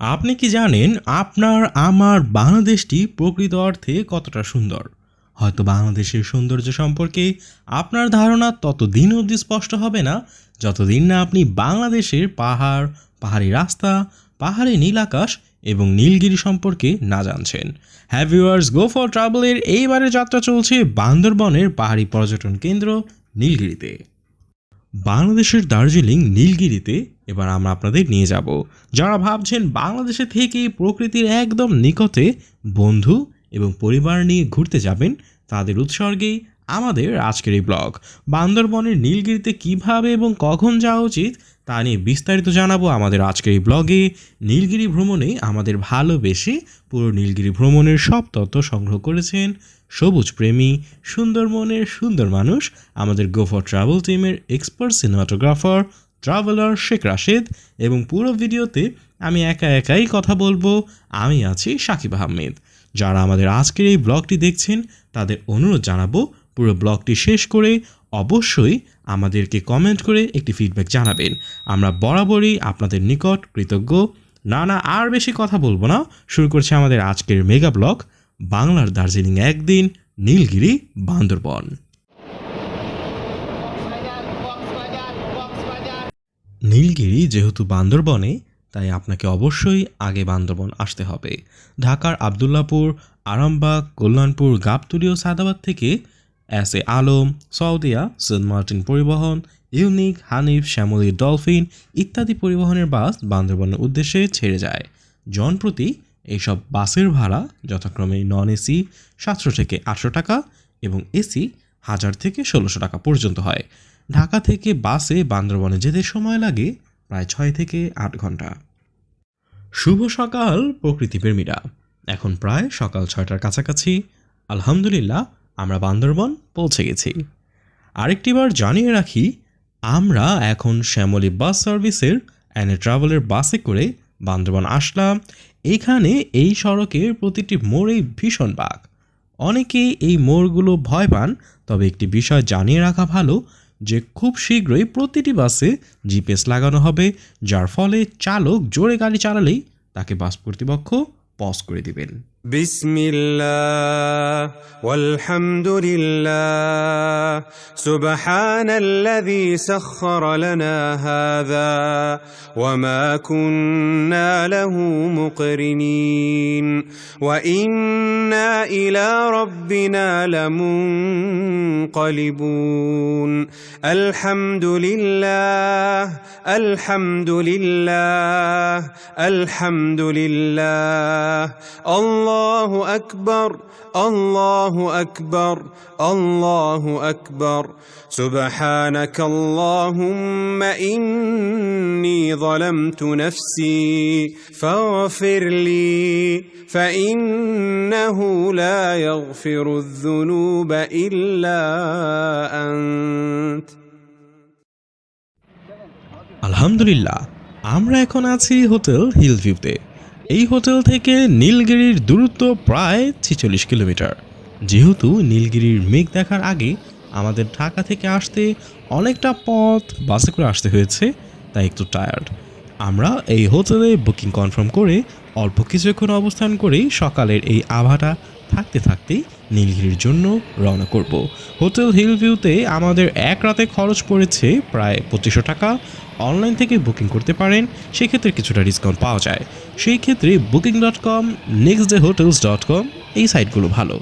আপনি কি জানেন আপনার, আমার বাংলাদেশটি প্রকৃত অর্থে কতটা সুন্দর? হয়তো বাংলাদেশের সৌন্দর্য সম্পর্কে আপনার ধারণা ততদিন অবধি স্পষ্ট হবে না, যতদিন না আপনি বাংলাদেশের পাহাড়, পাহাড়ি রাস্তা, পাহাড়ি নীল আকাশ এবং নীলগিরি সম্পর্কে না জানছেন। হ্যাভ ইউয়ার্স গো ফর ট্রাভেলের এইবারের যাত্রা চলছে বান্দরবনের পাহাড়ি পর্যটন কেন্দ্র নীলগিরিতে। বাংলাদেশের দার্জিলিং, নীলগিরিতে এবার আমরা আপনাদের নিয়ে যাব। যারা ভাবছেন বাংলাদেশে থেকে প্রকৃতির একদম নিকটে বন্ধু এবং পরিবার নিয়ে ঘুরতে যাবেন, তাদের উৎসর্গেই আমাদের আজকের এই ব্লগ। বান্দরবনের নীলগিরিতে কীভাবে এবং কখন যাওয়া উচিত, তা নিয়ে বিস্তারিত জানাব আমাদের আজকের এই ব্লগে। নীলগিরি ভ্রমণে আমাদের ভালোবেসে পুরো নীলগিরি ভ্রমণের সব তথ্য সংগ্রহ করেছেন সবুজ প্রেমী সুন্দর মনের সুন্দর মানুষ, আমাদের গো ফর ট্রাভেল টিমের expert cinematographer, traveller Sheikh Rashed এবং পুরো ভিডিওতে আমি একা একাই কথা বলব। আমি আছি সাকিব আহমেদ। যারা আমাদের আজকের এই ব্লগটি দেখছেন, তাদের অনুরোধ জানাব পুরো ব্লগটি শেষ করে অবশ্যই আমাদেরকে কমেন্ট করে একটি ফিডব্যাক জানাবেন। আমরা বরাবরই আপনাদের নিকট কৃতজ্ঞ। না না, আর বেশি কথা বলব না। শুরু করছে আমাদের আজকের মেগা ব্লগ বাংলার দার্জিলিং একদিন, নীলগিরি, বান্দরবন। নীলগিরি যেহেতু বান্দরবনে, তাই আপনাকে অবশ্যই আগে বান্দরবন আসতে হবে। ঢাকার আবদুল্লাপুর, আরামবাগ, কল্যাণপুর, গাবতলী ও সাদাবাদ থেকে S A Alam Saudia Saint Martin পরিবহন ইউনিক হানিফ শ্যামলী ডলফিন ইত্যাদি পরিবহনের বাস বান্দরবনের উদ্দেশ্যে ছেড়ে যায়। জনপ্রতি এইসব বাসের ভাড়া যথাক্রমে নন এসি সাতশো থেকে আটশো টাকা এবং এসি হাজার থেকে ষোলোশো টাকা পর্যন্ত হয়। ঢাকা থেকে বাসে বান্দরবনে যেতে সময় লাগে প্রায় ছয় থেকে আট ঘণ্টা। শুভ সকাল প্রকৃতিপ্রেমীরা এখন প্রায় সকাল ছয়টার কাছাকাছি। আলহামদুলিল্লাহ আমরা বান্দরবন পৌঁছে গেছি। আরেকটিবার জানিয়ে রাখি, আমরা এখন শ্যামলী বাস সার্ভিসের অ্যানে ট্রাভেলের বাসে করে বান্দরবন আসলাম। এখানে এই সড়কের প্রতিটি মোড়েই ভীষণ বাঘ। অনেকেই এই মোড়গুলো ভয় পান, তবে একটি বিষয় জানিয়ে রাখা ভালো, যে খুব শীঘ্রই প্রতিটি বাসে জিপিএস লাগানো হবে, যার ফলে চালক জোরে গাড়ি চালালেই তাকে বাস কর্তৃপক্ষ পজ করে দিবেন। بسم الله والحمد لله سبحان الذي سخر لنا هذا وما كنا له مقرنين وإنا إلى ربنا لمنقلبون الحمد لله الحمد لله الحمد لله الله اكبر الله اكبر الله اكبر سبحانك اللهم اني ظلمت نفسي فاغفر لي فانه لا يغفر الذنوب الا انت আলহামদুলিল্লাহ আমরা এখন আছি হোটেল হিল ভিউতে এই হোটেল থেকে নীলগিরির দূরত্ব প্রায় ছেচল্লিশ কিলোমিটার। যেহেতু নীলগিরির মেঘ দেখার আগে আমাদের ঢাকা থেকে আসতে অনেকটা পথ বাসে করে আসতে হয়েছে, তাই একটু টায়ার্ড আমরা এই হোটেলে বুকিং কনফার্ম করে অল্প কিছুক্ষণ অবস্থান করেই সকালের এই আভাটা থাকতে থাকতেই নীলগিরির জন্য রওনা করব। হোটেল হিল ভিউতে আমাদের এক রাতে খরচ পড়েছে প্রায় পঁচিশশো টাকা। অনলাইন থেকে বুকিং করতে পারেন, সেক্ষেত্রে কিছুটা ডিসকাউন্ট পাওয়া যায়। সেই ক্ষেত্রে Booking dot com next day Hotels dot com এই সাইটগুলো ভালো।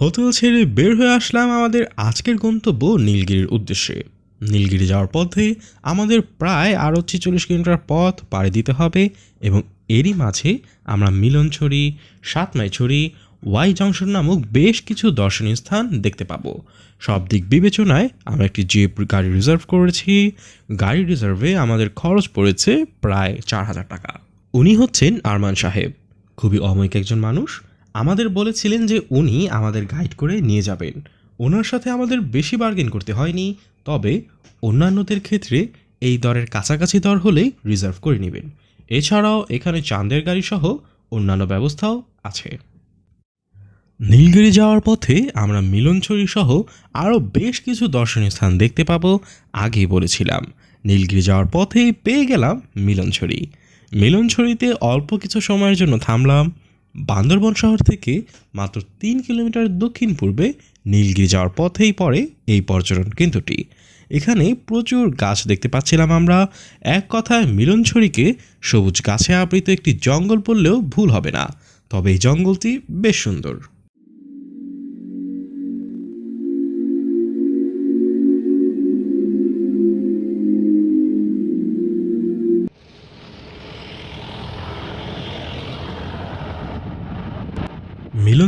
হোটেল ছেড়ে বের হয়ে আসলাম আমাদের আজকের গন্তব্য নীলগিরির উদ্দেশ্যে। নীলগিরি যাওয়ার পথে আমাদের প্রায় আরও ছিচল্লিশ কিলোমিটার পথ পাড়ি দিতে হবে এবং এরই মাঝে আমরা মিলনছড়ি, সাতমাইছড়ি, ওয়াই জংশন নামক বেশ কিছু দর্শনীয় স্থান দেখতে পাবো। সব দিক বিবেচনায় আমরা একটি জিপ গাড়ি রিজার্ভ করেছি। গাড়ি রিজার্ভে আমাদের খরচ পড়েছে প্রায় চার হাজার টাকা। উনি হচ্ছেন আরমান সাহেব। খুবই অময়িক একজন মানুষ। আমাদের বলেছিলেন যে উনি আমাদের গাইড করে নিয়ে যাবেন। ওনার সাথে আমাদের বেশি বার্গেন করতে হয়নি। তবে অন্যান্যদের ক্ষেত্রে এই দরের কাছাকাছি দর হলেই রিজার্ভ করে নেবেন। এছাড়াও এখানে চাঁদের গাড়ি সহ অন্যান্য ব্যবস্থাও আছে। নীলগিরি যাওয়ার পথে আমরা মিলনছড়ি সহ আরও বেশ কিছু দর্শনীয় স্থান দেখতে পাবো, আগেই বলেছিলাম। নীলগিরি যাওয়ার পথেই পেয়ে গেলাম মিলনছড়ি। মিলনছড়িতে অল্প কিছু সময়ের জন্য থামলাম বান্দরবন শহর থেকে মাত্র তিন কিলোমিটার দক্ষিণ পূর্বে নীলগিরি যাওয়ার পথেই পড়ে এই পর্যটন কেন্দ্রটি। এখানে প্রচুর গাছ দেখতে পাচ্ছিলাম আমরা। এক কথায় মিলনছড়িকে সবুজ গাছে আবৃত একটি জঙ্গল বললেও ভুল হবে না। তবে এই জঙ্গলটি বেশ সুন্দর।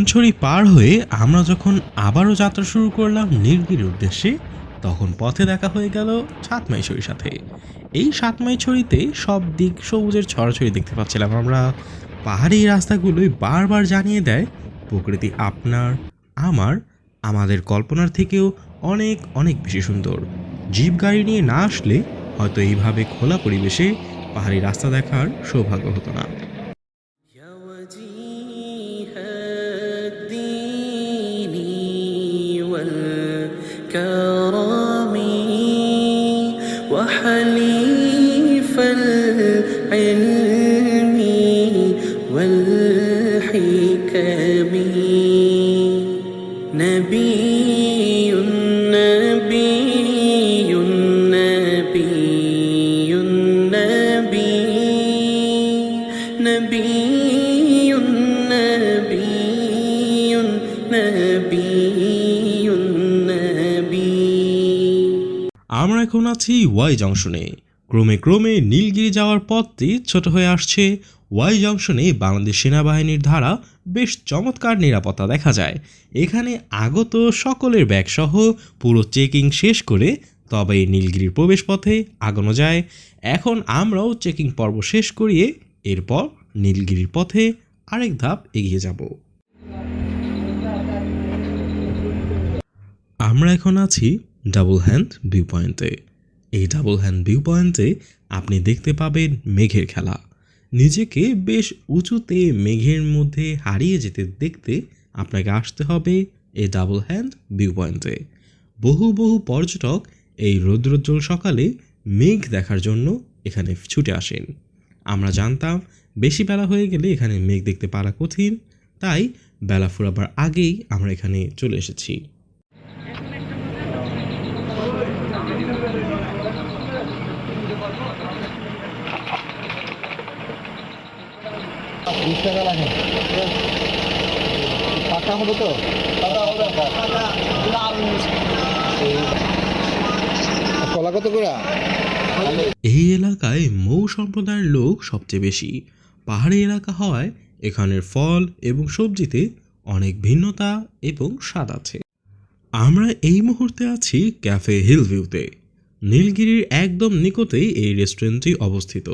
মিলনছড়ি পার হয়ে আমরা যখন আবারও যাত্রা শুরু করলাম নীলগিরির উদ্দেশ্যে, তখন পথে দেখা হয়ে গেল সাতমাইছড়ির সাথে। এই সাতমাইছড়িতে সব দিক সবুজের ছড়াছড়ি দেখতে পাচ্ছিলাম আমরা। পাহাড়ি রাস্তাগুলোই বারবার জানিয়ে দেয়, প্রকৃতি আপনার, আমার, আমাদের কল্পনার থেকেও অনেক অনেক বেশি সুন্দর। জিপ গাড়ি নিয়ে না আসলে হয়তো এইভাবে খোলা পরিবেশে পাহাড়ি রাস্তা দেখার সৌভাগ্য হতো না। وحليف العلم والحكم. نبي نبي نبي نبي نبي نبي نبي আমরা এখন আছি ওয়াই জংশনে। ক্রমে ক্রমে নীলগিরি যাওয়ার পথটি ছোট হয়ে আসছে। ওয়াই জংশনে বাংলাদেশ সেনাবাহিনীর ধারা বেশ চমৎকার নিরাপত্তা দেখা যায়। এখানে আগত সকলের ব্যাগ সহ পুরো চেকিং শেষ করে তবে নীলগিরির প্রবেশপথে আগানো যায়। এখন আমরাও চেকিং পর্ব শেষ করিয়ে এরপর নীলগিরির পথে আরেক ধাপ এগিয়ে যাব। আমরা এখন আছি ডাবল হ্যান্ড ভিউ পয়েন্টে এই ডাবল হ্যান্ড ভিউ পয়েন্টে আপনি দেখতে পাবেন মেঘের খেলা। নিজেকে বেশ উঁচুতে মেঘের মধ্যে হারিয়ে যেতে দেখতে আপনাকে আসতে হবে এই ডাবল হ্যান্ড ভিউ পয়েন্টে বহু বহু পর্যটক এই রৌদ্রোজ্জ্বল সকালে মেঘ দেখার জন্য এখানে ছুটে আসেন। আমরা জানতাম, বেশি বেলা হয়ে গেলে এখানে মেঘ দেখতে পারা কঠিন। তাই বেলা ফুরাবার আগেই আমরা এখানে চলে এসেছি। বিশ টাকা লাগে। পাকা হবে তো? কলা কত করে? এই এলাকায় মৌ সম্প্রদায়ের লোক সবচেয়ে বেশি। পাহাড়ি এলাকা হওয়ায় এখানের ফল এবং সবজিতে অনেক ভিন্নতা এবং স্বাদ আছে। আমরা এই মুহূর্তে আছি ক্যাফে হিল ভিউতে নীলগিরির একদম নিকটেই এই রেস্টুরেন্টটি অবস্থিত।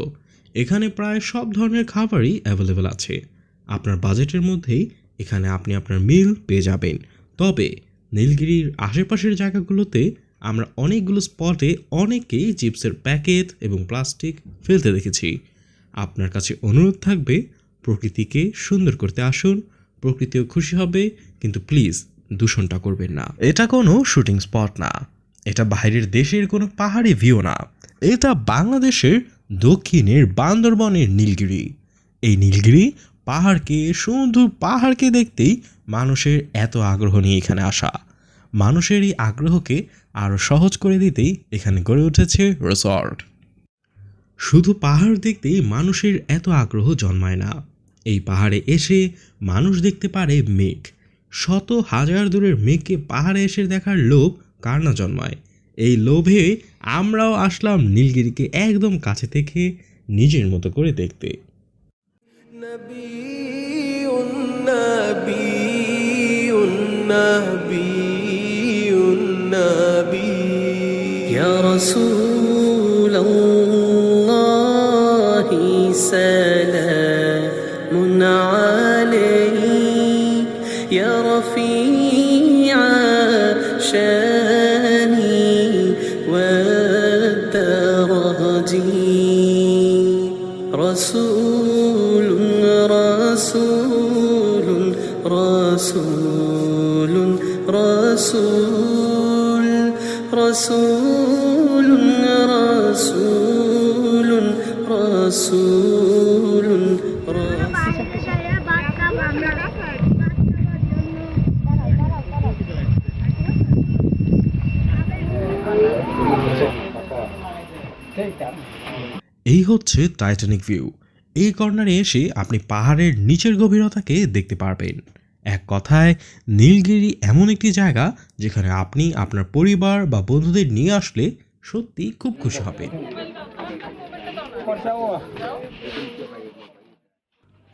এখানে প্রায় সব ধরনের খাবারই অ্যাভেলেবেল আছে। আপনার বাজেটের মধ্যেই এখানে আপনি আপনার মিল পেয়ে যাবেন। তবে, নীলগিরির আশেপাশের জায়গাগুলোতে আমরা অনেকগুলো স্পটে অনেকেই চিপসের প্যাকেট এবং প্লাস্টিক ফেলতে দেখেছি। আপনার কাছে অনুরোধ থাকবে, প্রকৃতিকে সুন্দর করতে আসুন, প্রকৃতিও খুশি হবে, কিন্তু প্লিজ দূষণটা করবেন না। এটা কোনো শুটিং স্পট না। এটা বাইরের দেশের কোনো পাহাড়ি ভিউ না। এটা বাংলাদেশের দক্ষিণের বান্দরবনের নীলগিরি। এই নীলগিরি পাহাড়কে শুধু পাহাড়কে দেখতেই মানুষের এত আগ্রহ নিয়ে এখানে আসা। মানুষের এই আগ্রহকে আরও সহজ করে দিতেই এখানে গড়ে উঠেছে রিসর্ট শুধু পাহাড় দেখতেই মানুষের এত আগ্রহ জন্মায় না। এই পাহাড়ে এসে মানুষ দেখতে পারে মেঘ। শত হাজার দূরের মেঘকে পাহাড়ে এসে দেখার লোভ কার না জন্মায়? এই লোভে আমরাও আসলাম নীলগিরিকে একদম কাছে থেকে নিজের মতো করে দেখতে। নবী رسول رسول رسول رسول رسول رسول رسول এই হচ্ছে টাইটানিক ভিউ এই কর্নারে এসে আপনি পাহাড়ের নিচের গভীরতাকে দেখতে পারবেন। এক কথায়, নীলগিরি এমন একটি জায়গা যেখানে আপনি আপনার পরিবার বা বন্ধুদের নিয়ে আসলে সত্যি খুব খুশি হবেন।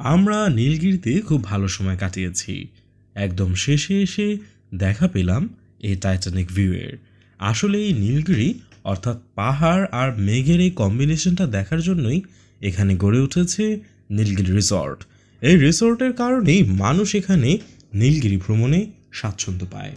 আমরা নীলগিরিতে খুব ভালো সময় কাটিয়েছি। একদম শেষে এসে দেখা পেলাম এই টাইটানিক ভিউয়ের আসলে এই নীলগিরি অর্থাৎ পাহাড় আর মেঘের এই কম্বিনেশনটা দেখার জন্যই এখানে গড়ে উঠেছে নীলগিরি রিসর্ট এই রিসর্টের কারণেই মানুষ এখানে নীলগিরি ভ্রমণে স্বাচ্ছন্দ্য পায়।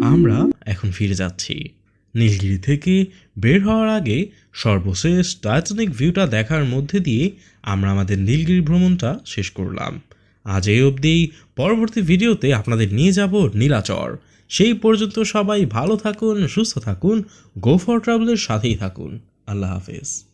আমরা এখন ফিরে যাচ্ছি। নীলগিরি থেকে বের হওয়ার আগে সর্বশেষ টাইটানিক ভিউটা দেখার মধ্যে দিয়ে আমরা আমাদের নীলগিরি ভ্রমণটা শেষ করলাম। আজ এই অবধি পরবর্তী ভিডিওতে আপনাদের নিয়ে যাব নীলাচর। সেই পর্যন্ত সবাই ভালো থাকুন, সুস্থ থাকুন গো ফর ট্রাভেলের সাথেই থাকুন। আল্লাহ হাফেজ।